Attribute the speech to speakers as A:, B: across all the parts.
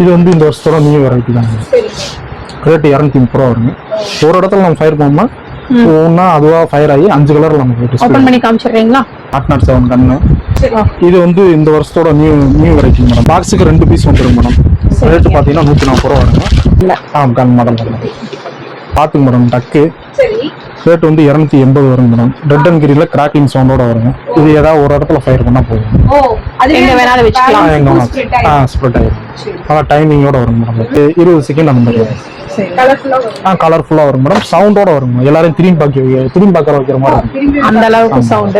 A: இது வந்து இந்த வருஷத்தோட நியூ வெரைட்டி தாங்க. ரேட்டு இரநூத்தி முப்பது ரூபா வருங்க. ஒரு இடத்துல நம்ம ஃபயர் பண்ணோம்னா ஒன்றா அதுவாக ஃபயர் ஆகி அஞ்சு கலர் நமக்கு
B: ஓபன் பண்ணி காமிச்சிடுறீங்களா?
A: நாட் நாட் செவன் கண்ணு இது வந்து இந்த வருஷத்தோட நியூ நியூ வெரைட்டி மேடம் பாக்ஸுக்கு ரெண்டு பீஸ் வந்துடும் மேடம் ரேட்டு பார்த்தீங்கன்னா நூற்றி நாற்பது ரூபா வருங்க. ஆ கன் மாடல் பார்த்துங்க மேடம் டக்கு ரேட் வந்து இரநூத்தி எண்பது வரும் மேடம் ரெட் அண்ட் கிரியில் கிராக்கிங் சவுண்டோட வருங்க இது ஏதாவது ஒரு இடத்துல ஃபயர் பண்ணால் போதும்.
B: ஓ அது எங்க வேணாலும்
A: ஆ
B: வச்சுக்கலாம்
A: எங்க வேணாலும். ஆ ஸ்ப்ரெட் ஆயிடும் நல்லா டைமிங்கோட வரும் மேடம் இருபது செகண்ட் அந்த மாதிரி வரும். ஆ கலர்ஃபுல்லாக வரும் மேடம் சவுண்டோட வரும். எல்லாரையும் திரும்பி பார்க்க திரும்பி பார்க்குற வைக்கிற மாதிரி இருக்கும்
B: அந்த அளவுக்கு சவுண்ட்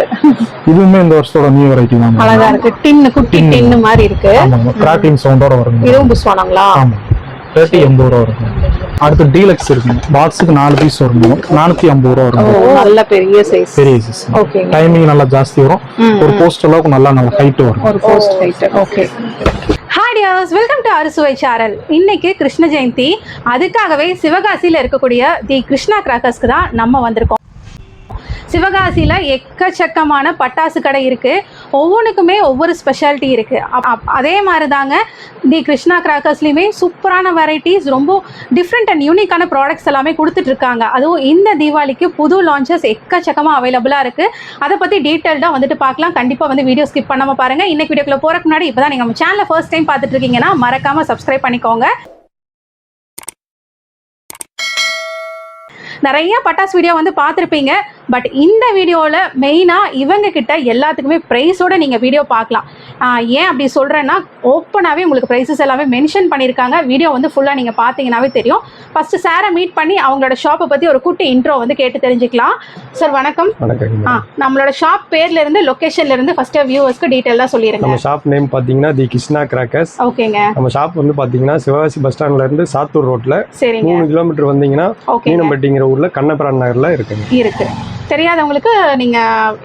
A: இதுவுமே இந்த வருஷத்தோட நியூ வெரைட்டி தான்.
B: அழகா இருக்கு. டின்னு குட்டி டின்னு மாதிரி இருக்கு.
A: கிராக்கிங் சவுண்டோட வரும்.
B: இதுவும் புஷ்வானாங்களா
A: ஆமாம் ரேட்டு எண்பது ரூபா வரும். அடுத்து டீலக்ஸ் இருக்குங்க பாக்ஸுக்கு நாலு பீஸ் வரும். நானூற்றி ஐம்பது ரூபா வரும்.
B: நல்ல பெரிய சைஸ்
A: பெரிய சைஸ் டைமிங் நல்லா ஜாஸ்தி வரும். ஒரு போஸ்ட் அளவுக்கு நல்லா நல்லா ஹைட் வரும்.
B: ஒரு post height okay hi dears welcome to Arusuvai channel இன்னைக்கு கிருஷ்ண ஜெயந்தி. அதுக்காகவே சிவகாசியில் இருக்கக்கூடிய தி கிருஷ்ணா கிராக்கர்ஸ்க்கு தான் நம்ம வந்திருக்கோம். சிவகாசியில் எக்கச்சக்கமான பட்டாசு கடை இருக்குது ஒவ்வொன்றுக்குமே ஒவ்வொரு ஸ்பெஷாலிட்டி இருக்குது அதே மாதிரி தாங்க தி கிருஷ்ணா கிராக்கர்ஸ்லேயுமே சூப்பரான வெரைட்டிஸ் ரொம்ப டிஃப்ரெண்ட் அண்ட் யூனிக்கான ப்ராடக்ட்ஸ் எல்லாமே கொடுத்துட்ருக்காங்க அதுவும் இந்த தீபாவளிக்கு புது லான்ச்சஸ் எக்கச்சக்கமாக அவைலபிளாக இருக்குது அதை பற்றி டீட்டெயில்டாக வந்துட்டு பார்க்கலாம் கண்டிப்பாக வந்து வீடியோ ஸ்கிப் பண்ணாமல் பாருங்கள் இன்னைக்கு வீடியோக்குள்ளே போகிறக்கு முன்னாடி இப்போ தான் நீங்கள் நம்ம சேனலை ஃபர்ஸ்ட் டைம் பார்த்துட்டு இருக்கீங்கன்னா மறக்காமல் சப்ஸ்கிரைப் பண்ணிக்கோங்க. நிறைய பட்டாசு வீடியோ வந்து பார்த்துருப்பீங்க. பட் இந்த வீடியோவில் மெயினாக இவங்க கிட்ட எல்லாத்துக்குமே ப்ரைஸோட நீங்கள் வீடியோ பார்க்கலாம். ஏன் அப்படி சொல்கிறேன்னா ஓப்பனாகவே உங்களுக்கு ப்ரைஸஸ் எல்லாமே மென்ஷன் பண்ணியிருக்காங்க. வீடியோ வந்து ஃபுல்லாக நீங்கள் பார்த்தீங்கன்னாவே தெரியும். ஃபஸ்ட்டு சாரை மீட் பண்ணி அவங்களோட ஷாப்பை பற்றி ஒரு குட்டி இன்ட்ரோ வந்து கேட்டு தெரிஞ்சுக்கலாம். சார் வணக்கம்.
C: வணக்கம்
B: ஆ நம்மளோட ஷாப் பேர்ல இருந்து லொகேஷன்ல இருந்து ஃபர்ஸ்ட் வியூவர்ஸ்க்கு டீடைலா சொல்லிருங்க.
C: நம்ம ஷாப் நேம் பாத்தீங்கன்னா தி கிருஷ்ணா கிராக்கர்ஸ்
B: ஓகேங்க.
C: நம்ம ஷாப் வந்து பாத்தீங்கன்னா சிவகாசி பஸ் ஸ்டாண்ட்ல இருந்து சாத்தூர் ரோட்ல
B: சரிங்க.
C: மூணு கிலோமீட்டர் வந்தீங்கன்னா மீனம்பட்டிங்கிற ஊர்ல கண்ணபுரம் நகர்ல இருக்குங்க.
B: இருக்கு. தெரியாதவங்களுக்கு நீங்க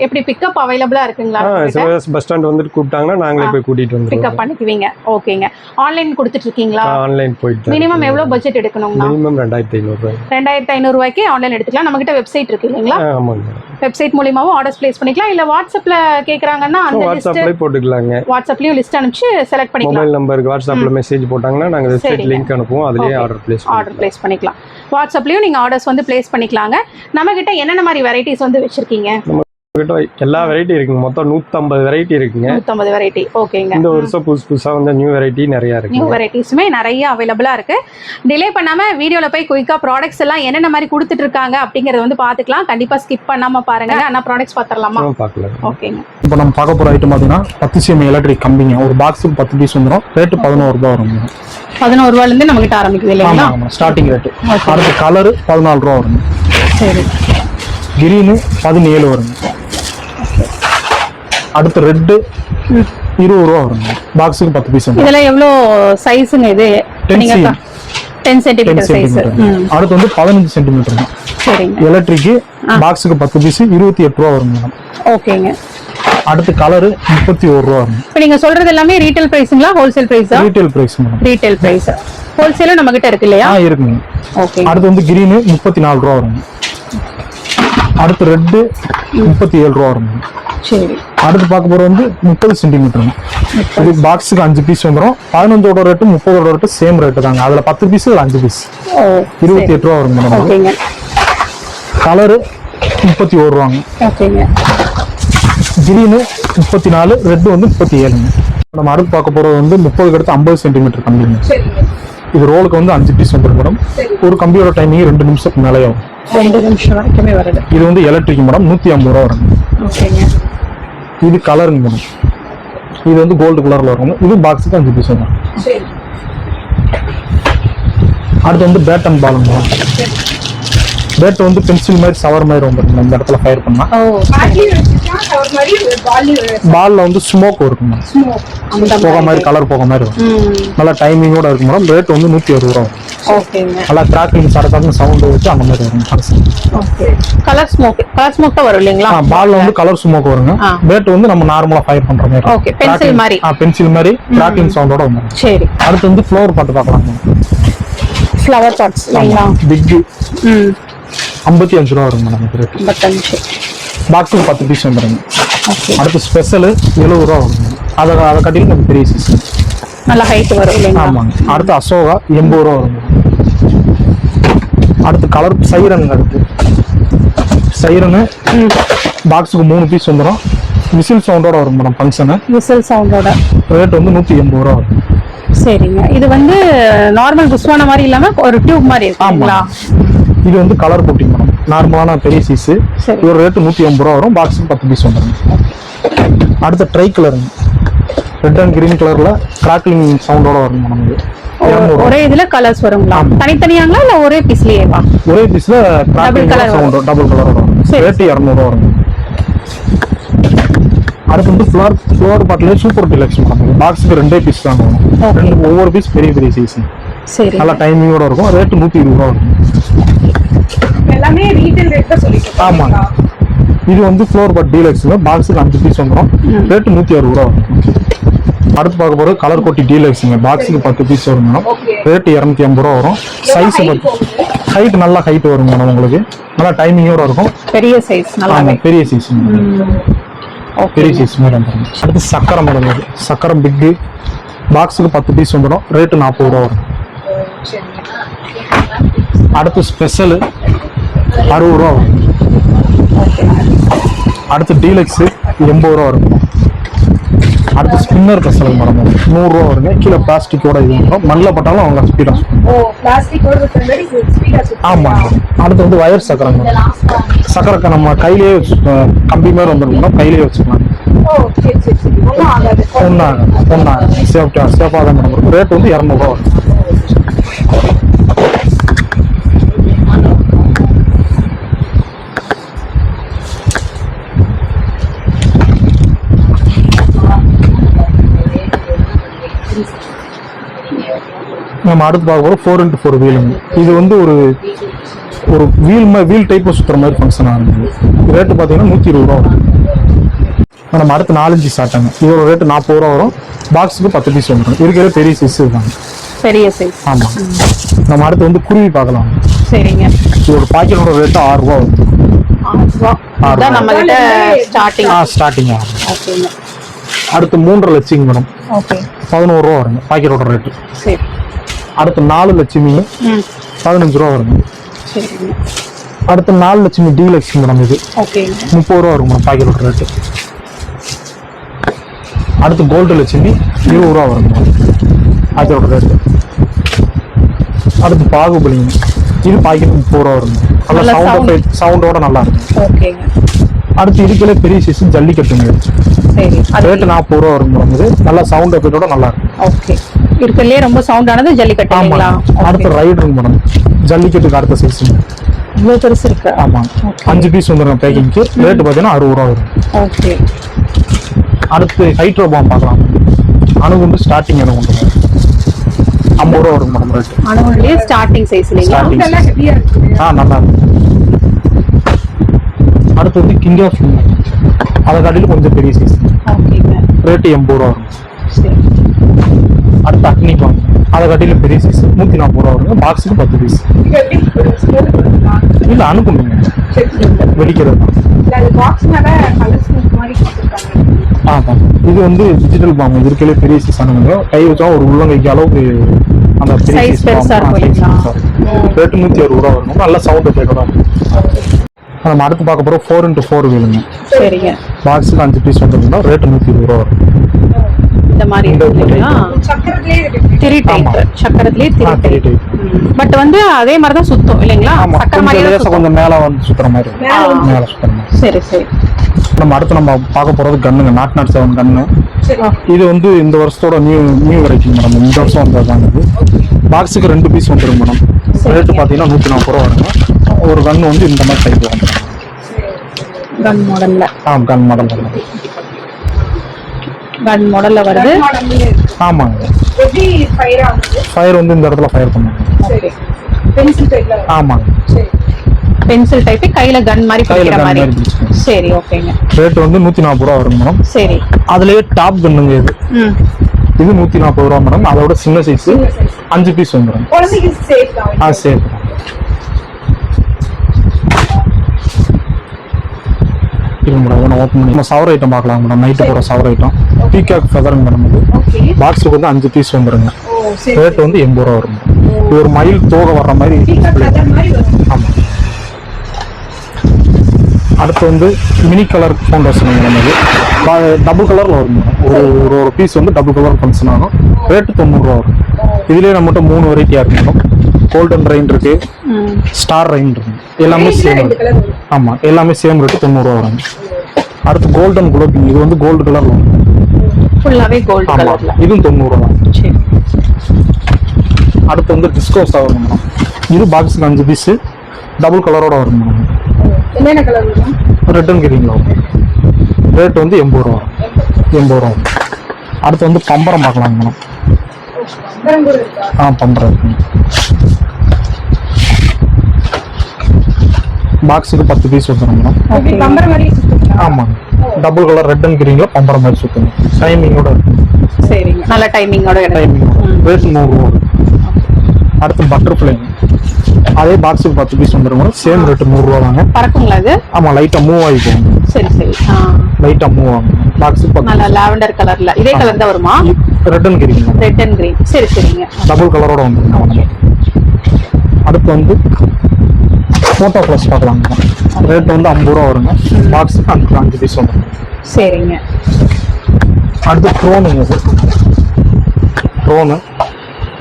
B: எப்படி பிக்கப் அவைலபிளா இருக்குங்களா
C: சிவகாசி பஸ் ஸ்டாண்ட் வந்துட்டு கூப்பிட்டாங்கன்னா நாங்களே போய் கூட்டிட்டு
B: பிக்கப்
C: வந்துருவோம்
B: பண்ணிக்குவீங்க. ஓகேங்க ஆன்லைன் கொடுத்துட்டு இருக்கீங்களா
C: ஆன்லைன் போயிட்டு
B: மினிமம் எவ்வளவு பட்ஜெட் எடுக்கணும்னா
C: மினிமம் ரெண்டாயிரத்தி ஐநூறு
B: ரெண்டாயிரத்தி ஐநூறு ரூபாய்க்கு ஆன்லைன் எடுத்துக்கலாம். நம்ம கிட்ட வெப்சைட் இருக்கு இல்லைங்களா?
C: ஆமாங்க.
B: வெப்சைட் மூலியமாவும் ஆர்டர்ஸ் பிளேஸ் பண்ணிக்கலாம். இல்ல வாட்ஸ்அப்ல கேக்குறாங்கன்னா அந்த லிஸ்ட்
C: வாட்ஸ்அப்ல போட்டுக்கலாங்க.
B: வாட்ஸ்அப்லயும் லிஸ்ட் அனுப்பிச்சு செலக்ட் பண்ணிக்கலாம்.
C: மொபைல் நம்பருக்கு வாட்ஸ்அப்ல மெசேஜ் போட்டாங்கன்னா நாங்க வெப்சைட். லிங்க் அனுப்புவோம். அதுலயே. ஆர்டர் பிளேஸ்
B: ஆர்டர் பிளேஸ் பண்ணிக்கலாம். வாட்ஸ்அப்லயும் நீங்க ஆர்டர்ஸ் வந்து பிளேஸ் பண்ணிக்கலாங்க. நம்ம கிட்ட என்னென்ன மாதிரி வெரைட்டிஸ் வந்து வச்சிருக்கீங்க?
C: கிட்ட எல்லா வெரைட்டி இருக்குங்க. மொத்தம் 150 வெரைட்டி இருக்குங்க.
B: நூத்தம்பது வெரைட்டி ஓகேங்க.
C: இந்த வருஷம் புதுசு புதுசா வந்த நியூ வெரைட்டி நிறைய
B: நியூ
C: இருக்குங்க
B: வெரைட்டிஸுமே நிறைய அவைலபிளா இருக்கு. டிலே பண்ணாம வீடியோல போய் குயிக்கா ப்ராடக்ட்ஸ் எல்லாம் என்னென்ன மாதிரி கொடுத்துட்டு இருக்காங்க அப்படிங்கறத வந்து பாத்துக்கலாம். கண்டிப்பா ஸ்கிப் பண்ணாம பாருங்க. அண்ணா ப்ராடக்ட்ஸ் பாத்திரலாமா?
C: ஆ, பார்க்கலாம்
B: ஓகேங்க.
A: இப்போ நம்ம பார்க்க போகிற ஐட்டம் பார்த்தீங்கன்னா பத்து சிஎம் எலக்ட்ரிக் கம்பிங்க. ஒரு பாக்ஸுக்கு பத்து பீஸ் வந்துடும் ரேட்டு பதினோரு ரூபா வரும்
B: பதினோரு ரூபாயில இருந்து நம்ம கிட்ட ஆரம்பிக்குது இல்லைங்களா?
A: ஸ்டார்டிங் ரேட்டு அடுத்து கலரு பதினாலு ரூபா வரும்
B: சரி.
A: கிரீனு பதினேழு வருங்க. அடுத்து ரெட்டு இருபது ரூபா வருங்க. பாக்ஸுக்கு பத்து பீஸ்
B: இதெல்லாம் எவ்வளோ சைஸுங்க இது?
A: 10
B: நீங்க
A: cm.
B: டென் சென்டிமீட்டர் சைஸ்
A: அடுத்து வந்து பதினஞ்சு சென்டிமீட்டர்
B: சரிங்க.
A: எலக்ட்ரிக்கு பாக்ஸுக்கு பத்து பீஸ் இருபத்தி எட்டு ரூபா வரும் மேடம்.
B: ஓகேங்க.
A: அடுத்து கலரு முப்பத்தி ஒரு ரூபா வரும்
B: இப்போ நீங்க சொல்றது எல்லாமே ரீட்டைல் பிரைஸுங்களா wholesale பிரைஸா
A: retail price madam.
B: Retail price ஹோல்சேலும் நம்ம கிட்ட இருக்கு இல்லையா?
A: இருக்குங்க.
B: ஓகே
A: அடுத்து வந்து கிரீனு முப்பத்தி நாலு ரூபா வரும் அடுத்து ரெட்டு முப்பத்தி ஏழு ரூபா வரும்.
B: சரி.
A: அடுத்து பார்க்க போகிறது வந்து முப்பது சென்டிமீட்டர் இது பாக்ஸுக்கு அஞ்சு பீஸ் வந்துடும் பதினஞ்சோட ரேட்டு முப்பதோட ரேட்டு சேம் ரேட்டு தாங்க. அதில் பத்து பீஸ் இதில் அஞ்சு பீஸ் இருபத்தி எட்டு ரூபா வரும் மேடம் கலரு முப்பத்தி ஒரு ரூபாங்க. கிரீனு முப்பத்தி நாலு ரெட்டு வந்து முப்பத்தி ஏழுங்க. நம்ம அடுத்து பார்க்க போகிறது வந்து முப்பதுக்கு அடுத்து ஐம்பது சென்டிமீட்டர் கம்பிங்க. இது ரோலுக்கு வந்து அஞ்சு பீஸ் வந்துடும் மேடம். ஒரு கம்பியோட டைமிங் ரெண்டு நிமிஷத்துக்கு மேலே ஆகும்.
B: ரெண்டு நிமிஷம் வரைக்குமே வருது.
A: இது வந்து எலக்ட்ரிக் மேடம் நூற்றி ஐம்பது ரூபா வரும்.
B: ஓகேங்க.
A: இது கலருங்க மேடம் இது வந்து கோல்டு கலரில் வரும் இது பாக்ஸுக்கு அஞ்சு பீஸ் வரும். அடுத்து வந்து bat and ball madam bat வந்து பென்சில் மாதிரி சவர் மாதிரி வந்துருக்கும் இந்த இடத்துல ஃபயர் பண்ணா. பால்ல வந்து ஸ்மோக் இருக்கும் போக மாதிரி. கலர் போக மாதிரி வரும். நல்லா டைமிங்கோட இருக்கும் மேடம். ரேட் வந்து நூற்றி அறுபது ரூபா நல்லா கிராக்கிங் சடக்கான சவுண்டு வச்சு அந்த மாதிரி வரும்
B: okay colour smoke colour smoke தான் வரும் இல்லைங்களா?
A: பால்ல வந்து கலர் ஸ்மோக் வருங்க. பேட் வந்து நம்ம நார்மலா ஃபயர் பண்ற மாதிரி
B: Okay, pencil மாதிரி.
A: பென்சில் மாதிரி கிராக்கிங் சவுண்டோட வந்துடும்
B: சரி.
A: அடுத்து வந்து ஃப்ளோர் பாட்டு பார்க்கலாம்
B: ஃப்ளவர் பாட்ஸ் இல்லைங்களா?
A: பிக்கு
B: ம்.
A: ஐம்பத்தி அஞ்சு ரூபா வரும் மேடம் ரேட்
B: ஐம்பத்தஞ்சு.
A: பாக்ஸுக்கு பத்து பீஸ் வந்துடுங்க அடுத்து ஸ்பெஷலு எழுபது ரூபா வரும் அதை அதை கட்டிலும் கொஞ்சம் பெரிய சைஸ்
B: நல்ல ஹைட் வரும் இல்லைங்களா?
A: ஆமாங்க. அடுத்து அசோகா எண்பது ரூபா வரும் அடுத்து கலர் சைரன் அடுத்து. சைரனு பாக்ஸுக்கு மூணு பீஸ் வந்துடும் விசில் சவுண்டோட வரும் மேடம் ஃபங்க்ஷனு
B: விசில் சவுண்டோட
A: ரேட் வந்து நூற்றி எண்பது ரூபா வரும்
B: சரிங்க. இது வந்து நார்மல் புஷ்வான மாதிரி இல்லாம ஒரு டியூப் மாதிரி இருக்குங்களா?
A: இது வந்து கலர் போட்டிங் மேடம் நார்மலான பெரிய சீஸு
B: சரி.
A: இது ரேட்டு நூற்றி எண்பது ரூபா வரும். பாக்ஸுக்கு பத்து பீஸ் வந்துடும் அடுத்து ட்ரை கலருங்க ரெட் அண்ட் கிரீன் கலரில் கிராக்லிங் சவுண்டோட வரும் மேடம் இது.
B: ஒரே இதுல கலர்ஸ் வருங்களா. தனித்தனியாங்களா இல்ல ஒரே பீஸ்லயேவா
A: ஒரே பீஸில்
B: colour வரும்.
A: சவுண்டோ டபுள் கலரோட வரும். ரேட்டு இரநூறுவா வரும். அடுத்து வந்து ஃப்ளவர் ஃப்ளவர் பாட்டிலே சூப்பர் டிலக்ஸ் மேடம் பாக்ஸுக்கு ரெண்டே பீஸ் தான் வரும். ஒவ்வொரு பீஸ் பெரிய பெரிய சைஸ்
B: சரி.
A: நல்ல டைமிங்கோட இருக்கும். ரேட்டு நூற்றி இருபது ரூபா வரும்.
D: எல்லாமே ரீட்டைல் ரேட் தான் சொல்லிட்டு
A: ஆமாங்க. இது வந்து ஃப்ளோர் பட் டீலக்ஸுங்க பாக்ஸுக்கு அஞ்சு பீஸ் வந்துடும் ரேட்டு நூற்றி அறுபது ரூபா வரும். அடுத்து பார்க்க போகிறது கலர் கோட்டி டீலக்ஸுங்க பாக்ஸுக்கு பத்து பீஸ் வரும் மேடம். ரேட்டு இரநூத்தி ஐம்பது ரூபா வரும். சைஸ் ஹைட் நல்லா ஹைட் வரும் மேடம் உங்களுக்கு. நல்லா டைமிங்கோட இருக்கும்.
B: பெரிய சைஸ்
A: ஆமாம் பெரிய சைஸ் பெரிய சைஸ் வந்துடும் அடுத்து சக்கரம் மேடம் சக்கரம் பிக்கு பாக்ஸுக்கு பத்து பீஸ் வந்துடும் ரேட்டு நாற்பது ரூபா வரும். அடுத்து ஸ்பெஷலு அறுபது ரூபா வரும். அடுத்து டீலக்ஸு எண்பது ரூபா வரும். அடுத்து ஸ்பின்னர் ஸ்பெஷல் மேடம் நூறுரூவா வருங்க. கீழே பிளாஸ்டிக்கோட இது வரும் மண்ணில் பட்டாலும் அவங்க ஸ்பீடாக ஆமாம் அடுத்து வந்து வயர் சக்கரம் மேடம் சக்கரத்தை நம்ம கையிலேயே வச்சு கம்பி மாதிரி வந்துடும் மேடம் கையிலேயே வச்சுக்கலாம். ஒன்றாக ஒன்றாக சேஃப்டியாக சேஃபாக தான் மேடம் இருக்கும் ரேட் வந்து இரநூறுவா வரும். நம்ம அடுத்து பார்க்க போகிறோம் ஃபோர் இன்ட்டு ஃபோர் வீலுங்க இது வந்து ஒரு ஒரு வீல் வீல் டைப்பில் சுற்றுற மாதிரி ஃபங்க்ஷன் ஆகுது ரேட்டு பார்த்தீங்கன்னா நூற்றி இருபது ரூபா வரும். நம்ம அடுத்து நாலஞ்சு சாட்டாங்க இதோட ரேட்டு நாற்பது ரூபா வரும். பாக்ஸுக்கு பத்து பீஸ் வந்துடும் இருக்கிற பெரிய சைஸ் இருக்காங்க
B: பெரிய சைஸ்
A: ஆமாம் நம்ம அடுத்து வந்து குருவி பார்க்கலாம்.
B: சரிங்க.
A: இதோட பாக்கெட்டோட ரேட்டு ஆறு ரூபா
B: ரூபா. நம்ம கிட்ட ஸ்டார்டிங்
A: ஆ ஸ்டார்டிங் ஆகும்
B: ஓகேங்க.
A: அடுத்து மூன்றரை லட்சங்க மேடம்
B: ஓகே.
A: பதினோரு ரூபா வருங்க பாக்கெட்டோட ரேட்டு
B: சரி.
A: அடுத்து நாலு லட்சுமி பதினஞ்சு ரூபா
B: சரிங்க.
A: அடுத்து நாலு லட்சுமி டீலக்ஸ் மேடம் இது. முப்பது ரூபா வரும் மேடம் பாக்கெட்டோட ரேட்டு அடுத்து கோல்டு லட்சுமி இருபது ரூபா வரும் அதோட ரேட்டு அடுத்து பாகுபலிங்க இது பாக்கெட் முப்பது ரூபா வரும். நல்லா சவுண்ட். சவுண்டோட நல்லா இருக்கும். அடுத்து இதுக்குள்ளே பெரிய சைஸ் ஜல்லிக்கட்டுங்க. ரேட்டு நாற்பது ரூபா வரும் மேடம் இது. நல்லா சவுண்ட் எஃபெக்டோட நல்லா இருக்கும்.
B: ஓகே. இருக்கிறதுலே ரொம்ப சவுண்ட் ஆனது ஜல்லிக்கட்டு
A: ஆமா அடுத்து ரைடருங்க மேடம். ஜல்லிக்கட்டுக்கு அடுத்த சைஸ்
B: இவ்வளோ பெருசு இருக்கு?
A: ஆமாம்
B: Okay.
A: அஞ்சு பீஸ் வந்துடும் பேக்கிங்க்கு ரேட்டு பார்த்தீங்கன்னா அறுபது ரூபா வரும்.
B: ஓகே
A: அடுத்து ஹைட்ரோ பாம் பார்க்கலாம். அணுகுண்டு ஸ்டார்டிங் அணுகுண்டு. ஐம்பது ரூபா வரும் மேடம் ரேட்டு
B: அணுகுலயே ஸ்டார்டிங் சைஸ் இல்லைங்களா?
A: Starting.
D: நல்லா ஹெவியா இருக்குது
A: ஆ நல்லா இருக்கும் அடுத்து வந்து கிங் ஆஃப் அதை காட்டிலும் கொஞ்சம் பெரிய சைஸ் ரேட்டு எண்பது ரூபா வரும். அடுத்து அக்னி பாம் அதை காட்டிலும் பெரிய சைஸ் நூற்றி நாற்பது ரூபா வருங்க பாக்ஸுக்கு பத்து பீஸ் இல்லை
D: சரி
A: வெடிக்கிறது தான். ஆமாம் இது வந்து டிஜிட்டல் பாம் இருக்கலே பெரிய சைஸ் அணுகுங்க கை வச்சா ஒரு உள்ளங்கைக்கு அளவுக்கு அந்த பெரிய
B: இருக்கும்.
A: ரேட்டு நூற்றி அறுபது ரூபா வரும். நல்ல சவுண்ட் எஃபெக்டோட நம்ம அடுத்து பார்க்க போகிறோம் ஃபோர் இன்ட்டு ஃபோர் வீலுங்க
B: சரிங்க.
A: பாக்ஸுக்கு அஞ்சு பீஸ் வந்துருந்தா ரேட்டு நூற்றி இருபது ரூபா வரும்.
B: இந்த மாதிரி திரி டைப். சக்கரத்திலே திரி டைப். பட் வந்து அதே மாதிரி தான் சுத்தும் இல்லைங்களா? சக்கர மாதிரி
A: கொஞ்சம் மேலே வந்து சுற்றுற மாதிரி.
D: மேல
A: மாதிரி.
B: சரி சரி.
A: நம்ம அடுத்து நம்ம பார்க்க போகிறது கன்னுங்க நாட் நாட் செவன் கன்னு
D: சரி.
A: இது வந்து இந்த வருஷத்தோட நியூ நியூ வெரைட்டி மேடம் இந்த வருஷம் வந்ததுதான் இது. பாக்ஸுக்கு ரெண்டு பீஸ் வந்துடும் மேடம் ரேட்டு பார்த்தீங்கன்னா நூற்றி நாற்பது ரூபா வருங்க. ஒரு கன்று வந்து இந்த மாதிரி டைப் வந்துடும்
B: கன் மாடல்ல
A: ஆ கன் மாடல்
B: கன் மாடல்ல வருது.
A: ஆமாங்க.
D: எப்படி ஃபயர் ஆகுது?
A: ஃபயர் வந்து இந்த இடத்துல ஃபயர் பண்ணுவாங்க
D: சரி. பென்சில் டைப்ல
A: ஆமாங்க.
D: சரி.
B: பென்சில் டைப் கையில கன் மாதிரி பிடிக்கிற
A: கன்
B: மாதிரி. சரி ஓகேங்க.
A: ரேட்டு வந்து நூற்றி நாற்பது ரூபா வரும் மேடம்
B: சரி.
A: அதுலேயே டாப் கன்னுங்க இது.
B: ம்.
A: இது நாற்பது ரூபா மேடம் அதோட சின்ன சைஸ். அஞ்சு பீஸ் வந்துடும்
D: குழந்தைக்கு சேஃப் தான்.
A: ஆ சரி இது மேடம் ஒன்று ஓப்பன் பண்ணி நம்ம சவர் ஐட்டம் பார்க்கலாம் மேடம் நைட்டு போகிற சவர் ஐட்டம் பீகாக் ஃபெதருங்க மேடம் இது பாக்ஸுக்கு வந்து அஞ்சு பீஸ் வந்துருங்க. ரேட் வந்து எண்பது ரூபா வரும். இது ஒரு மயில் தோகை வர்ற மாதிரி ஆமாம் அடுத்து வந்து மினி கலர் ஃபவுண்டேஷன் மேடம் இது. டபுள் கலரில் வரும் மேடம் ஒரு ஒரு ஒரு பீஸ் வந்து டபுள் கலர் ஃபங்க்ஷன் ஆகும். ரேட்டு தொண்ணூறுரூவா வரும். இதுலேயே நம்மகிட்ட மூணு வெரைட்டியாக இருக்கு மேடம் கோல்டன் ரெயின் இருக்கு. ஸ்டார் ரெயின் இருக்கு. எல்லாமே சேம்
D: கலர்
A: ஆமாம் எல்லாமே சேம் ரேட்டு தொண்ணூறுரூவா வரும். அடுத்து கோல்டன் குலோபிங் இது வந்து கோல்டு கலரில் வரும்.
B: ஃபுல்லாவே கோல்டு கலர்ல
A: இதுவும் தொண்ணூறுரூவா தான்.
B: சரி.
A: அடுத்து வந்து டிஸ்கோஸ் வரும் மேடம். இது பாக்ஸுக்கு அஞ்சு பீஸு டபுள் கலரோட வரும் மேடம்.
D: என்னென்ன கலர்
A: ரிட்டன் கிரீனில் வரும். ரேட் வந்து எண்பது ரூபா. வரும் எண்பது ரூபா வரும். அடுத்து வந்து பம்பரம் பார்க்கலாம் மேடம். ஆ பம்பரம் இருக்குங்க பாக்ஸுக்கு பத்து பீஸ் வந்துடும் ஆமாங்க டபுள் கலர் ரெட் அண்ட் கிரீனில் பம்பரம் மாதிரி சுற்றணும் டைமிங்கோட
B: சரிங்க. நல்ல டைமிங்கோட இடம்
A: டைமிங் ரேட் வரும் அடுத்து பட்டர்ஃப்ளை அதே பாக்ஸுக்கு பத்து பீஸ் மேடம். சேம் ரேட்டு நூறுரூவா தாங்க.
B: பறக்குங்களா இது
A: ஆமாம் லைட்டாக மூவ் ஆகி போகும்.
B: சரி சரி. ஆ.
A: லைட்டாக மூவ் ஆகும். பாக்ஸுக்கு பத்து
B: நல்ல லாவெண்டர் கலர்ல இதே கலர் தான் வருமா?
A: Red and green
B: red and green சரி சரிங்க.
A: டபுள் கலரோட வந்துருங்க அடுத்து வந்து ஃபோட்டோ ப்ளஸ் பார்க்கலாம். ரேட் வந்து ஐம்பது ரூபா வருங்க. பாக்ஸுக்கு அஞ்சு அஞ்சு பீஸ் வந்துடும்
B: சரிங்க.
A: அடுத்து ட்ரோனுங்க இது ட்ரோனு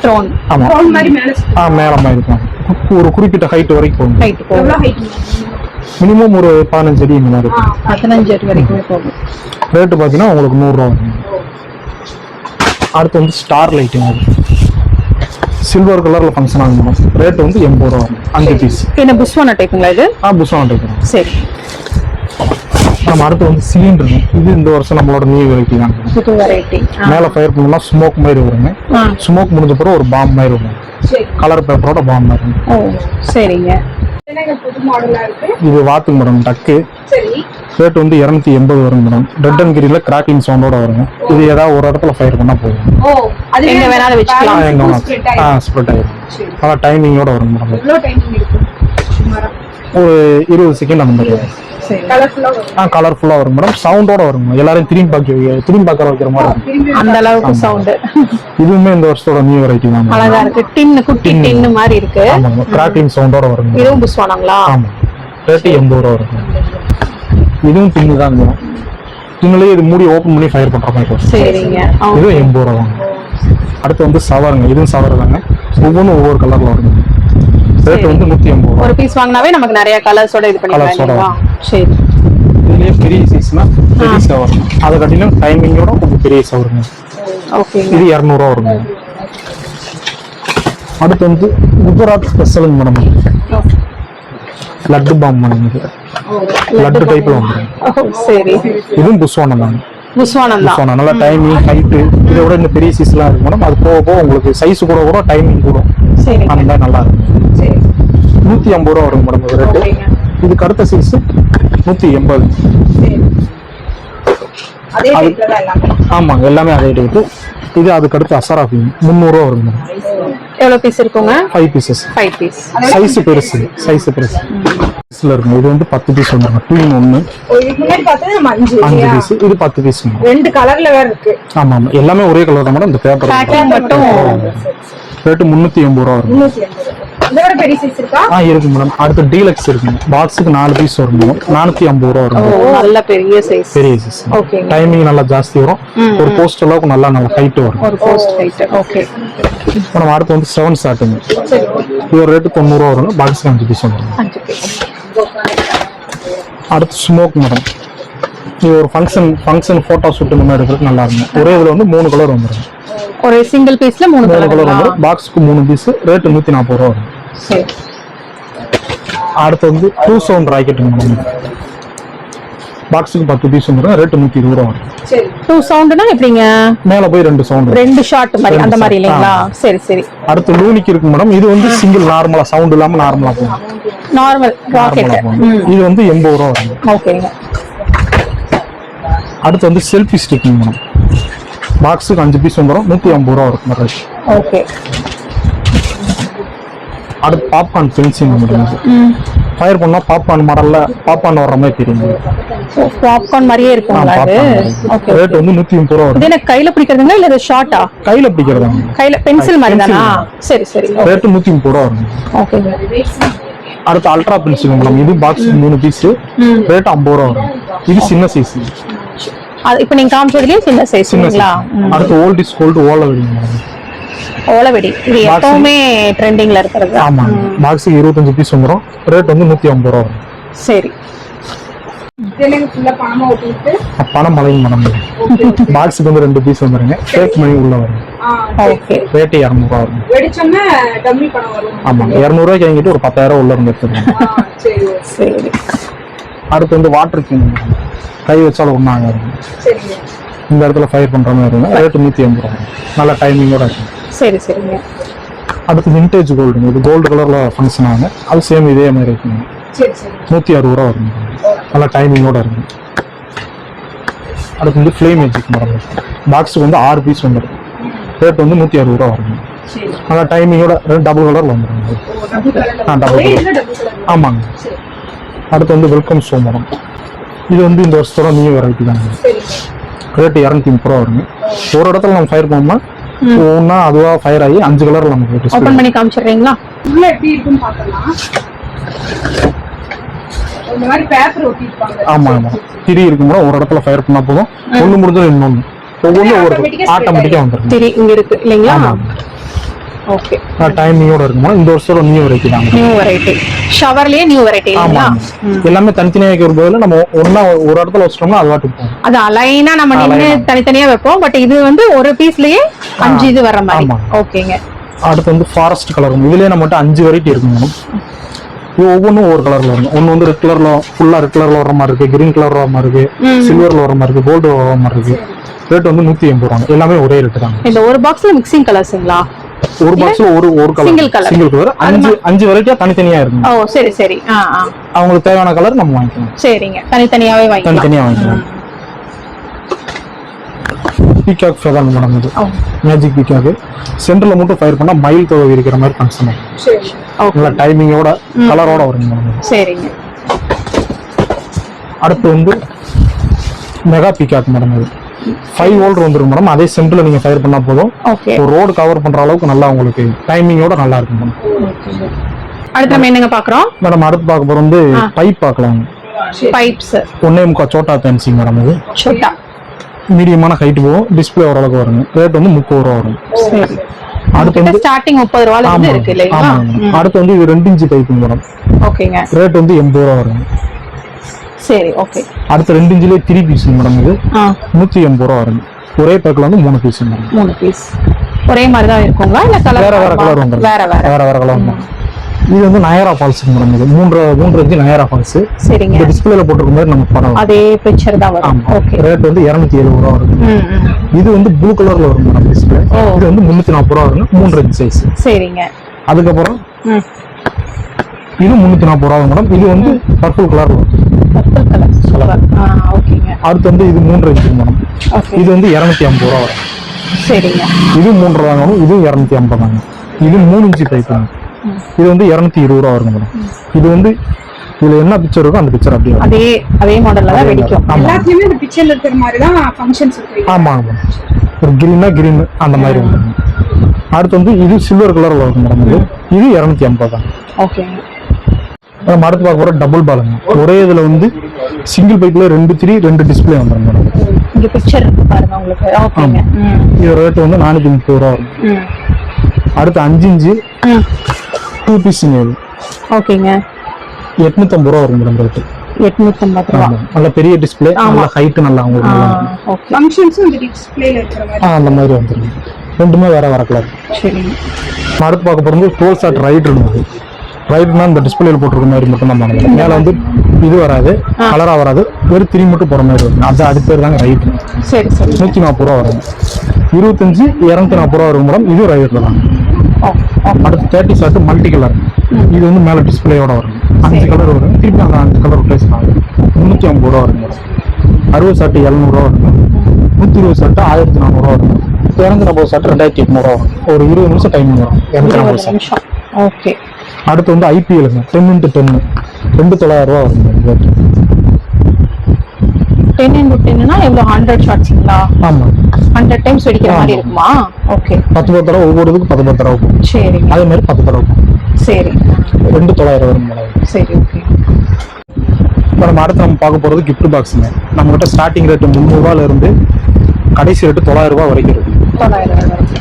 B: த்ரோன்
A: ஆமாம்
D: மேல
A: ஆ மேலமா இருக்கும். ஒரு குறிப்பிட்ட ஹைட் வரைக்கும் போகும். மினிமம் ஒரு பதினஞ்சு அடி இந்த மாதிரி இருக்கும்.
B: பதினஞ்சு அடி வரைக்குமே போகும்.
A: ரேட்டு பார்த்தீங்கன்னா உங்களுக்கு நூறுரூவா வரும். அடுத்து வந்து ஸ்டார் லைட்டுங்க சில்வர் கலரில் ஃபங்க்ஷன் ஆகும் மேடம் ரேட் வந்து எண்பது ரூபா. அஞ்சு பீஸ்
B: என்ன புஷ்வான டைப்புங்களா இது?
A: ஆ புஷ்வான் டைப்
B: சரி.
A: நம்ம அடுத்து வந்து சிலிண்டர் இது இந்த வருஷம் நம்மளோட நியூ வெரைட்டி தான்.
B: புது வெரைட்டி
A: மேலே ஃபயர் பண்ணோம்னா ஸ்மோக் மாதிரி வருங்க. ஸ்மோக் முடிஞ்ச பிறகு ஒரு பாம் மாதிரி வரும்
D: சரி.
A: கலர் பேப்பரோட பாம் மாதிரி
B: ஓ சரிங்க.
D: என்னங்க புது மாடலா இருக்கு?
A: இது வாத்து மேடம் டக்கு
D: சரி.
A: ரேட் வந்து இரநூத்தி எண்பது வரும் மேடம் ரெட் அண்ட் கிரீனில் கிராக்கிங் சவுண்டோட வருங்க இது ஏதாவது ஒரு இடத்துல ஃபயர் பண்ணால் போதும்.
D: ஓ அது
B: எங்க வேணாலும் வச்சுக்கலாம்.
A: ஆ, எங்க வேணாலும். ஆ ஸ்ப்ரெட் ஆயிடும். நல்லா டைமிங்கோட வரும் மேடம் ஒரு இருபது செகண்ட் அந்த மாதிரி வரும்.
B: சரி
D: கலர்ஃபுல்லா வரும்.
A: ஆ கலர்ஃபுல்லாக வரும் மேடம் சவுண்டோட வரும். எல்லாரையும் திரும்பி பார்க்க திரும்பி பார்க்க வைக்கிற மாதிரி இருக்கும்.
B: அந்த அளவுக்கு சவுண்டு
A: இதுவுமே இந்த வருஷத்தோட நியூ வெரைட்டி தான்.
B: அழகா இருக்கு. டின்னு குட்டி டின்னு மாதிரி இருக்கு.
A: கிராக்கிங் சவுண்டோட வரும்.
B: இதுவும் புஷ்வானாங்களா
A: ஆமாம் ரேட்டு எண்பது ரூபா வரும். இதுவும் டின்னு தான் மேடம் டின்னுலேயே இது மூடி ஓப்பன் பண்ணி ஃபயர் பண்ணுற மாதிரி வரும்
B: சரிங்க.
A: இதுவும் எண்பது ரூபா வாங்க. அடுத்து வந்து சவருங்க இதுவும் சவர் தாங்க. ஒவ்வொன்றும் ஒவ்வொரு கலரில் வரும் ரேட் வந்து நூற்றி எண்பது ரூபா.
B: ஒரு பீஸ் வாங்கினாவே நமக்கு நிறைய கலர்ஸோட இது
A: ஓட
B: இல்லைங்களா சரி.
A: இதுலேயே பெரிய சைஸ்னா பெரிய சவர் அதை கட்டிலும் டைமிங்கோட கொஞ்சம் பெரிய சவருங்க இது இரநூறுவா வருங்க. அடுத்து வந்து குஜராத் ஸ்பெஷலுங்க மேடம் லட்டு பாம் மேடம் இது. லட்டு டைப்ல வந்துடும்
B: சரி.
A: இதுவும் புஷ்வானம்
B: தான்.
A: புஷ்வானம் நல்லா டைமிங் ஹைட்டு இதை விட இந்த பெரிய சைஸ்லாம் இருக்கு மேடம் அது போக போக உங்களுக்கு சைஸ் கூட கூட டைமிங்
B: சரி
A: அந்த நல்லா இருக்கும். நூற்றி ஐம்பது ரூபா வரும் மேடம் ரேட்டு இதுக்கு அடுத்த சைஸ் நூற்றி எண்பது. ஆமாங்க எல்லாமே அதே ரேட்டு இது அதுக்கு அடுத்து அசராஃபி முந்நூறுரூவா வரும் மேடம்.
B: எவ்வளவு பீஸ் இருக்குங்க?
A: Five pieces
B: five piece
A: size பெருசு சைஸ் பெருசு. பீஸ்ல இருக்கும் இது வந்து பத்து பீஸ் வந்துருங்க
D: நம்ம அஞ்சு?
A: பீஸ் இது பத்து பீஸ்
D: ரெண்டு கலர்ல வேற இருக்கு.
A: ஆமா ஆமா. எல்லாமே ஒரே கலர் தான் மேடம். இந்த பேப்பர்
B: மட்டும்
A: ரேட்டு முந்நூற்றி எண்பது ரூபா வரும்.
D: முன்னூத்தி இருக்கா?
A: ஆ இருக்கு மேடம். அடுத்து டீலக்ஸ் இருக்குங்க பாக்ஸுக்கு நாலு பீஸ் வரும் நானூற்றி ஐம்பது ரூபா வரும்
B: நல்ல பெரிய சைஸ்
A: பெரிய சைஸ்
B: ஓகேங்க
A: டைமிங் நல்லா ஜாஸ்தி வரும். ஒரு போஸ்ட் அளவுக்கு நல்லா நல்லா ஹைட் வரும்.
B: ஒரு போஸ்ட் ஹைட் ஓகே
A: மேடம் அடுத்து வந்து செவன் ஷாட்டுங்க இது ஒரு ரேட்டு தொண்ணூறுரூவா வருங்க பாக்ஸுக்கு அஞ்சு பீஸ்
B: பீஸ்
A: அடுத்து ஸ்மோக் மேடம் இது ஒரு ஃபங்க்ஷன் ஃபங்க்ஷன் ஃபோட்டோ ஷூட் இந்த மாதிரி இருக்கிறதுக்கு நல்லா இருக்கும். ஒரே இதில் வந்து மூணு கலர் வந்துடும்
B: ஒரு சிங்கிள் பீஸ்ல மூணு
A: கலர் வந்துடும் பாக்ஸுக்கு மூணு பீஸ் ரேட்டு நூற்றி நாற்பது ரூபா வரும்.
B: சரி.
A: அடுத்து வந்து டூ சவுண்ட் ராக்கெட் மேடம் பாக்ஸுக்கு பத்து பீஸ் வந்துடும் ரேட்டு நூற்றி இருபது ரூபா வரும்.
D: சரி.
B: டூ சவுண்டுனா எப்படிங்க?
A: மேலே போய் ரெண்டு சவுண்ட்
B: ரெண்டு ஷாட் மாதிரி அந்த மாதிரி இல்லைங்களா. சரி சரி.
A: அடுத்து லூனிக்கு இருக்கு மேடம் இது வந்து சிங்கிள் நார்மலா சவுண்ட் இல்லாம நார்மலா போகும்.
B: நார்மல் ராக்கெட்
A: இது வந்து எண்பது ரூபா வரும்.
B: ஓகேங்க.
A: அடுத்து வந்து செல்ஃபி ஸ்டிக் மேடம் பாக்ஸுக்கு அஞ்சு பீஸ் வந்துடும் நூற்றி ஐம்பது ரூபா இருக்கும் ரேட்
B: ஓகே.
A: அடுத்து பாப்கார்ன் இது. ஃபயர் பண்ணால் பாப்கார்ன் மாடலில் பாப்கார்ன் வர்ற மாதிரி தெரியும்.
B: பாப்கார்ன் மாதிரியே இருக்குங்களா அது ஓகே
A: ரேட் வந்து நூத்தி முப்பது ரூபா வரும்.
B: இது கையில பிடிக்கிறதுங்களா இல்ல ஷார்ட்டா
A: கையில பிடிக்கிறதாங்க
B: கையில பென்சில் மாதிரி தானா சரி சரி
A: ரேட்டு நூத்தி முப்பது ரூபா வரும்.
B: ஓகேங்க
A: அடுத்து அல்ட்ரா பென்சில் மேடம். இது பாக்ஸ் மூணு பீஸ் ரேட் ஐம்பது ரூபா வரும். இது சின்ன சைஸ்
B: அது இப்போ நீங்க காமிச்சதுலயும் சின்ன சைஸ்
A: சின்ன
B: இல்லைங்களா?
A: சைஸ் அடுத்து ஓல்ட் இஸ் கோல்டு ஓல மேடம்.
B: ஓலவெடி. இது எப்பவுமே ட்ரெண்டிங்ல இருக்கிறது.
A: ஆமா. பாக்ஸுக்கு இருபத்தஞ்சு பீஸ் வந்துடும் ரேட் வந்து நூத்தி ஐம்பது ரூபா வரும்.
B: சரி.
D: பணமா
A: பழகும் மேடம் பாக்ஸுக்கு வந்து ரெண்டு பீஸ் வந்துருங்க டேக் மணி உள்ள வரும்.
B: ஓகே
A: ரேட்டு இரநூறுவா வரும்.
D: வெடிச்சோம்னா டம்மி பணம் வரும்.
A: ஆமா இரநூறுவாய்க்கு வாங்கிட்டு ஒரு பத்தாயிரம் உள்ள இருந்து அடுத்து வந்து வாட்டர் கிங் கை வச்சாலும் ஒன்றும் ஆகாது. இந்த இடத்துல ஃபயர் பண்ற மாதிரி இருக்கும். ரேட்டு நூத்தி எண்பது ரூபா. நல்ல டைமிங்கோட இருக்கும்.
B: சரி சரிங்க.
A: அடுத்து விண்டேஜ் கோல்டு இது கோல்டு கலர்ல ஃபங்க்ஷன் ஆகும் அது சேம் இதே மாதிரி இருக்குங்க.
D: சரி சரி.
A: நூத்தி அறுபது ரூபா வரும். நல்ல டைமிங்கோட இருக்கும். அடுத்து வந்து ஃப்ளேம் மேஜிக் மரம். பாக்ஸுக்கு வந்து ஆறு பீஸ் வந்துடும் ரேட் வந்து நூத்தி அறுபது ரூபா வரும்.
D: சரி.
A: நல்லா டைமிங்கோட டபுள் கலர்ல வந்துடும் ஆ,
D: டபுள் கலர்
A: ஆமாங்க.
D: சரி.
A: அடுத்து வந்து வெல்கம் ஷோ மரம். இது வந்து இந்த வருஷத்தோட நியூ வெரைட்டி தாங்க.
D: சரிங்க
A: ரேட் இரநூத்தி முப்பது ரூபா வருங்க. ஒரு இடத்துல நம்ம ஃபயர் பண்ணோம்னா ஒன்றா அதுவாக ஃபயர் ஆகி அஞ்சு கலர்ல நமக்கு
B: ஓபன் பண்ணி காமிச்சிடுறீங்களா?
D: உள்ள எப்படி இருக்குன்னு பார்க்கலாம் இந்த மாதிரி பேப்பர் ஒட்டிருப்பாங்க
A: ஆமா ஆமா. திரி இருக்கும்போது ஒரு இடத்துல ஃபயர் பண்ணா போதும். ஒண்ணு முடிஞ்சது இன்னொன்னு. ஒவ்வொன்றும் ஒரு ஆட்டோமேட்டிக்கா வந்துடும்
B: சரி இங்க இருக்கு இல்லைங்களா? ஓகே.
A: டைமிங்கோட இருக்கும்போது இந்த வருஷத்தோட நியூ வெரைட்டி தாங்க
B: நியூ வெரைட்டி ஷவர்லயே நியூ வெரைட்டி
A: ஆமா எல்லாமே தனித்தனியாக வைக்கிற பதில் நம்ம ஒண்ணா ஒரு இடத்துல வச்சிட்டோம்னா அது வாட்டி போகும்.
B: அது அலைனா நம்ம நின்னு. தனித்தனியா வைப்போம். பட் இது வந்து ஒரு பீஸ்லயே அஞ்சு இது வர்ற மாதிரி. ஓகேங்க.
A: அடுத்து வந்து ஃபாரஸ்ட் கலர் இதுலயே நம்மகிட்ட அஞ்சு வெரைட்டி இருக்கு மேடம். இது ஒவ்வொன்றும் ஒரு கலர்ல இருக்கும் ஒன்று வந்து ரெட் கலர்ல ஃபுல்லா ரெட் கலர்ல வர மாதிரி இருக்கு. கிரீன் கலர் வர மாதிரி இருக்கு. சில்வர்ல வர மாதிரி இருக்கு. கோல்டு வர மாதிரி இருக்கு. ரேட் வந்து நூத்தி எண்பது ரூபாங்க. எல்லாமே ஒரே ரேட்டு தாங்க.
B: இந்த ஒரு பாக்ஸ்ல மிக்சிங் கலர்ஸுங்களா
A: ஒரு பாக்ஸ்ல ஒரு ஒரு colour
B: Single colour.
A: Single colour அஞ்சு அஞ்சு வெரைட்டியா தனித்தனியா இருக்கும்
B: ஓ சரி சரி. ஆ ஆ.
A: அவங்களுக்கு தேவையான கலர் நம்ம வாங்கிக்கலாம்.
B: சரிங்க. தனித்தனியாவே வாங்கிக்கலாம்.
A: தனித்தனியா வாங்கிக்கலாம். பீகாக் ஃபெதர் மேடம் இது மேஜிக் பீகாக் சென்டர்ல மட்டும் ஃபயர் பண்ணா மயில் தொகை இருக்கிற மாதிரி ஃபங்க்ஷன் ஆகும். நல்லா டைமிங்கோட கலரோட மேடம்
B: சரிங்க.
A: அடுத்து வந்து மெகா பீகாக் மேடம் இது ஃபைவ் வோல்ட் வந்துரும் மேடம் அதே சென்டர்ல நீங்க ஃபயர் பண்ணா போதும். ரோடு கவர் பண்ற அளவுக்கு நல்லா உங்களுக்கு டைமிங்கோட நல்லா இருக்கும் மேடம்
B: அடுத்து நம்ம என்னங்க பாக்குறோம்
A: மேடம் அடுத்து பார்க்க போறது வந்து பைப் பார்க்கலாம்.
B: பைப்ஸ்
A: ஒன்னே முக்கா சோட்டா ஃபேன்சிங் மேடம் இது
B: छोटा
A: மீடியமான ஹைட் போகும். டிஸ்பிளே ஓரளவுக்கு வருங்க. ரேட் வந்து முப்பது ரூபா வரும். அடுத்து வந்து
B: ஸ்டார்டிங் முப்பது ரூபால இருந்து இருக்கு
A: ஆமா அடுத்து வந்து இது ரெண்டு இன்ச்சு பைப்பு மேடம்
B: ஓகேங்க.
A: ரேட் வந்து எண்பது ரூபா வரும்.
B: சரி ஓகே.
A: அடுத்து ரெண்டு இன்ச்சிலே த்ரீ பீஸ் மேடம் இது. நூத்தி எண்பது ரூபா வரும். ஒரே பேக்கில் வந்து மூணு பீஸ் மேடம்
B: மூணு பீஸ் ஒரே மாதிரி தான் இருக்குங்களா? இல்ல கலர்
A: வேற வேற கலர்
B: வேற வேற.
A: வேற வேற கலர் இது வந்து நயரா ஃபால்ஸ் மேடம் இது மூன்று மூன்று இன்ச்சு நயரா ஃபால்ஸ்
B: சரிங்க.
A: இந்த டிஸ்பிளேல போட்டிருக்க மாதிரி நமக்கு படம்.
B: அதே பிக்சர் தான் வரும். ஓகே
A: ரேட் வந்து இரநூத்தி எழுபது ரூபா வரும்.
B: ம் ம்
A: இது வந்து ப்ளூ கலர்ல வரும் மேடம் டிஸ்பிளே. இது வந்து முன்னூத்தி நாற்பது ரூபா வரும். மூன்று இன்ச் சைஸ்
B: சரிங்க.
A: அதுக்கப்புறம் இது முன்னூத்தி நாற்பது ரூபா மேடம். இது வந்து பர்பிள் கலர்ல வரும்.
B: பர்பிள் கலர் ஓகேங்க.
A: அடுத்து வந்து இது மூன்று இன்ச்சு மேடம். இது வந்து இரநூத்தி ஐம்பது ரூபா வரும்.
B: சரிங்க.
A: இது மூன்று ரூபா வரும் இது இரநூத்தி ஐம்பது தாங்க இது மூணு இன்ச்சு பைப் இது வந்து இரநூத்தி இருபது ரூபா வரும் மேடம். இது வந்து இதுல என்ன பிக்சர் இருக்கோ அந்த பிக்சர் அப்படியே.
B: அதே அதே மாடல்ல தான் வெடிக்கும்.
D: எல்லாத்துலயுமே இந்த பிக்சர்ல இருக்கிற மாதிரி தான் ஃபங்க்ஷன்ஸ் இருக்கு
A: ஆமா ஆமா ஒரு கிரீனா கிரீன் அந்த மாதிரி வந்துடும் அடுத்து வந்து இது சில்வர் கலர்ல வரும் மேடம் இது. இது இரநூத்தி ஐம்பது தான்
B: ஓகேங்க
A: நம்ம அடுத்து பார்க்க போற டபுள் பாலுங்க ஒரே இதுல வந்து சிங்கிள் பைப்ல ரெண்டு த்ரீ ரெண்டு டிஸ்பிளே வந்துடும் மேடம்.
B: இங்க பிக்சர் இருக்கு பாருங்க உங்களுக்கு. ஓகேங்க
A: இது ரேட் வந்து நானூத்தி முப்பது ரூபா வரும். அடுத்து அஞ்சு இன்ச்சு
B: ம்
A: டூ பீஸுங்க இது
B: ஓகேங்க.
A: எட்நூத்தம்பது ரூபா வரும் மேடம் ரேட்டு
B: எட்நூத்தம்பது ரூபா.
A: நல்ல பெரிய டிஸ்பிளே நல்ல ஹைட் நல்லா உங்களுக்கு
B: ஆ
A: நல்லா இருக்கும்.
B: ஓகே
D: ஃபங்க்ஷன்ஸும் இந்த டிஸ்பிளேல இருக்கிற மாதிரி.
A: ஆ அந்த மாதிரி வந்துருங்க ரெண்டுமே வேற வேற கலர் நம்ம அடுத்து பார்க்க ரைடர் இருந்தது ரைடர்னா இந்த டிஸ்பிளேல போட்டிருக்க மாதிரி மட்டும் தான் பண்ணணும் மேல வந்து இது வராது கலரா வராது. வெறும் திரி மட்டும் போற மாதிரி வரும் அது அது பேர் தாங்க ரைடர்
B: சரி சரி.
A: நூத்தி நாற்பது ரூபா வரும். இருபத்தஞ்சு இரநூத்தி நாற்பது ரூபா வரும் மேடம் இது ரைடர் தான். அடுத்து தேர்ட்டி ஷாட் மல்டி கலர் இது வந்து மேல டிஸ்பிளேயோட வரும். அஞ்சு கலர் வரும். திருப்பி அந்த அஞ்சு கலர் ரிப்ளேஸ் ஆகும் முந்நூற்றி ஐம்பது ரூபா வரும் அறுபது ஷாட்டு எழுநூறுவா வரும். நூற்றி இருபது ஷாட்டு ஆயிரத்தி நானூறுவா வரும். இரநூத்தி நாற்பது ஷாட்டு ரெண்டாயிரத்தி எட்நூறுவா வரும். ஒரு இருபது நிமிஷம் டைம் வரும். இரநூத்தி ஷாட்
B: நிமிஷம். ஓகே
A: அடுத்து வந்து ஐபிஎல்ங்க டென் இன்ட்டு டென்னு ரெண்டு தொள்ளாயிரம் ரூபா வரும் rate.
B: டென் இன்டு டென்னா எவ்வளோ ஹண்ட்ரட் ஷார்ட்ஸுங்களா
A: ஆமாம்
B: ஹண்ட்ரட் டைம்ஸ் வெடிக்கிற மாதிரி. இருக்குமா? ஓகே
A: பத்து பத்து தடவை ஒவ்வொரு இதுக்கு பத்து பத்து தடவை
B: சரிங்க.
A: அதே மாதிரி பத்து தடவை போகும்.
B: சரி.
A: ரெண்டு தொள்ளாயிரம் வரும் மேடம்
B: சரி ஓகே
A: இப்போ நம்ம அடுத்து நம்ம பார்க்க போகிறது gift பாக்ஸுங்க நம்மகிட்ட ஸ்டார்டிங் ரேட்டு முந்நூறுவால இருந்து கடைசி ரேட்டு தொள்ளாயிரம் ரூபாய் வரைக்கும் இருக்கு.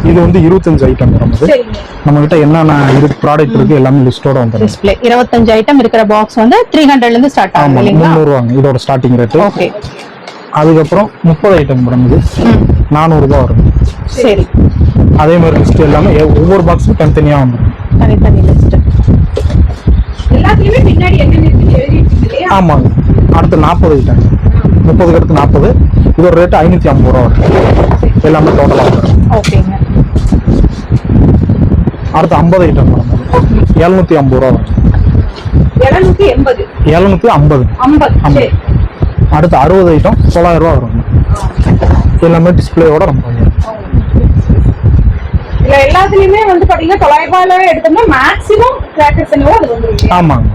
A: இது வந்து இருபத்தஞ்சு ஐட்டம் வரும் இது
B: சரிங்க
A: நம்ம கிட்ட என்னென்ன இருக்கு ப்ராடக்ட் இருக்கு எல்லாமே லிஸ்டோட வந்துடும்
B: டிஸ்பிளே இருபத்தஞ்சு ஐட்டம் இருக்கிற பாக்ஸ் வந்து த்ரீ ஹண்ட்ரட்ல இருந்து ஸ்டார்ட் ஆகும்
A: முந்நூறுவாங்க இதோட ஸ்டார்டிங் ரேட்டு
B: ஓகே
A: அதுக்கப்புறம் முப்பது ஐட்டம் மேடம் இது. நானூறுபா வரும்.
B: சரி.
A: அதே மாதிரி லிஸ்ட் எல்லாமே ஒவ்வொரு பாக்ஸும் தனித்தனியாக வந்துடும்
B: தனித்தனி லிஸ்ட்
D: எல்லாத்தையுமே பின்னாடி என்ன
A: ஆமாங்க. அடுத்து நாற்பது ஐட்டம் முப்பதுக்கு அடுத்து நாற்பது. இதோட ரேட்டு ஐநூற்றி ஐம்பது ரூபா வரும். எல்லாமே டோட்டலாக வரும்.
B: ஓகேங்க.
A: அடுத்து ஐம்பது ஐட்டம் மேடம் எழுநூற்றி ஐம்பது ரூபா வரும்.
D: எழுநூத்தி எண்பது.
A: எழுநூற்றி ஐம்பது.
D: ஐம்பது.
A: அடுத்து அறுபது ஐட்டம் தொள்ளாயிரம் ரூபா வரும். எல்லாமே டிஸ்பிளேயோட.
D: இதுல எல்லாத்துலயுமே வந்து பாத்தீங்கன்னா தொள்ளாயிரம் ரூபாயில எடுத்தோம்னா மேக்ஸிமம் கிராக்கர்ஸ் என்னவோ அது
A: ஆமாங்க.